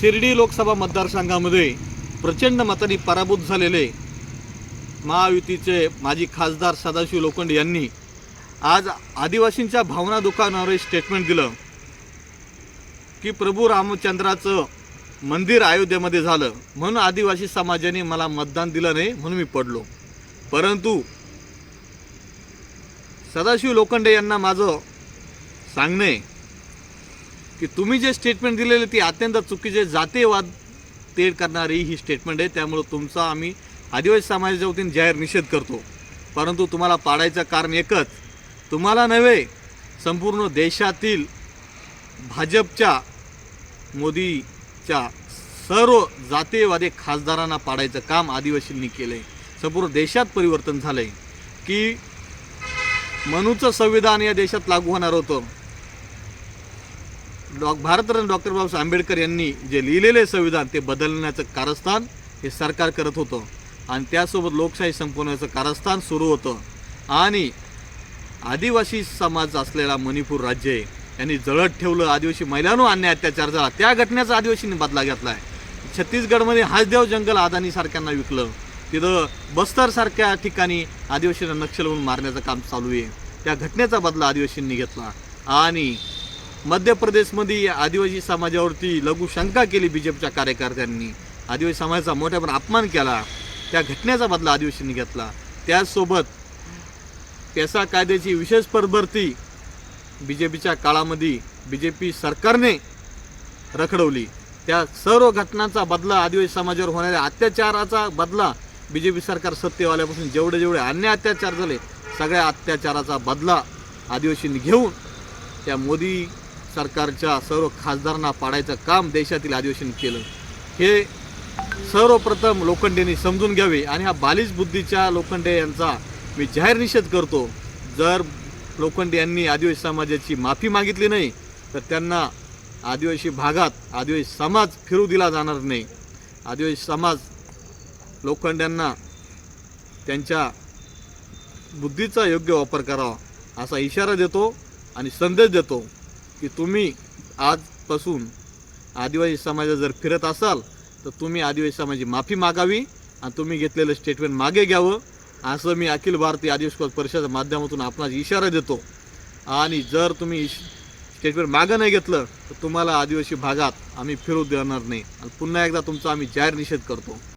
शिर्डी लोकसभा मतदारसंघामध्ये प्रचंड मतांनी पराभूत झालेले महायुतीचे माजी खासदार सदाशिव लोखंडे यांनी आज आदिवासींच्या भावना दुकानावर स्टेटमेंट दिलं की प्रभू रामचंद्राचं मंदिर अयोध्येमध्ये झालं. म्हणून आदिवासी समाजाने मला मतदान दिलं नाही म्हणून मी पडलो. परंतु सदाशिव लोखंडे यांना माझं सांगणे की तुम्ही जे स्टेटमेंट दिलेले ती अत्यंत चुकीचे जातीयवाद ते करणारी ही स्टेटमेंट आहे. त्यामुळं तुमचा आम्ही आदिवासी समाजाच्या वतीने जाहीर निषेध करतो. परंतु तुम्हाला पाडायचं कारण एकच. तुम्हाला नव्हे संपूर्ण देशातील भाजपच्या मोदीच्या सर्व जातीयवादी खासदारांना पाडायचं काम आदिवासींनी केलं आहे संपूर्ण देशात परिवर्तन झालं आहे की मनूचं संविधान या देशात लागू होणार होतं. डॉ भारतरत्न डॉक्टर बाबासाहेब आंबेडकर यांनी जे लिहिलेले संविधान ते बदलण्याचं कारस्थान हे सरकार करत होतं. आणि त्यासोबत लोकशाही संपवण्याचं कारस्थान सुरू होतं. आणि आदिवासी समाज असलेला मणिपूर राज्य आहे. यांनी जळत ठेवलं. आदिवासी महिलांवर अन्याय अत्याचार झाला. त्या घटनेचा आदिवासींनी बदला घेतला आहे. छत्तीसगडमध्ये हासदेव जंगल अदानी सारख्यांना विकलं. तिथं बस्तरसारख्या ठिकाणी आदिवासींना नक्षल म्हणून मारण्याचं काम चालू आहे. त्या घटनेचा बदला आदिवासींनी घेतला. आणि मध्य प्रदेशमध्ये आदिवासी समाजावरती लघु शंका केली बी जे पीच्या कार्यकर्त्यांनी. आदिवासी समाजाचा मोठ्या पण अपमान केला. त्या घटनेचा बदला आदिवासींनी घेतला. त्याचसोबत पेसा कायद्याची विशेष परभरती बी जे पीच्या काळामध्ये बी जे पी सरकारने रखडवली. त्या सर्व घटनांचा बदला आदिवासी समाजावर होणाऱ्या अत्याचाराचा बदला बी जे पी सरकार सत्तेवाल्यापासून जेवढे जेवढे अन्य अत्याचार झाले सगळ्या अत्याचाराचा बदला आदिवासींनी घेऊन त्या मोदी सरकारच्या सर्व खासदारांना पाडायचं काम देशातील आदिवासींनी केलं. हे सर्वप्रथम लोखंडेंनी समजून घ्यावे आणि हा बालिश बुद्धीच्या लोखंडे यांचा मी जाहीर निषेध करतो. जर लोखंडे यांनी आदिवासी समाजाची माफी मागितली नाही तर त्यांना आदिवासी भागात आदिवासी समाज फिरू दिला जाणार नाही. आदिवासी समाज लोखंड्यांना त्यांच्या बुद्धीचा योग्य वापर करावा असा इशारा देतो आणि संदेश देतो. की तुम्ही आजपासून आदिवासी समाजात जर फिरत असाल तर तुम्ही आदिवासी समाजाची माफी मागावी आणि तुम्ही घेतलेलं स्टेटमेंट मागे घ्यावं. असं मी अखिल भारतीय आदिवासी परिषदेच्या माध्यमातून आपणास इशारा देतो. आणि जर तुम्ही इश स्टेटमेंट मागं नाही घेतलं तर तुम्हाला आदिवासी भागात आम्ही फिरू देणार नाही. आणि पुन्हा एकदा तुमचा आम्ही जाहीर निषेध करतो.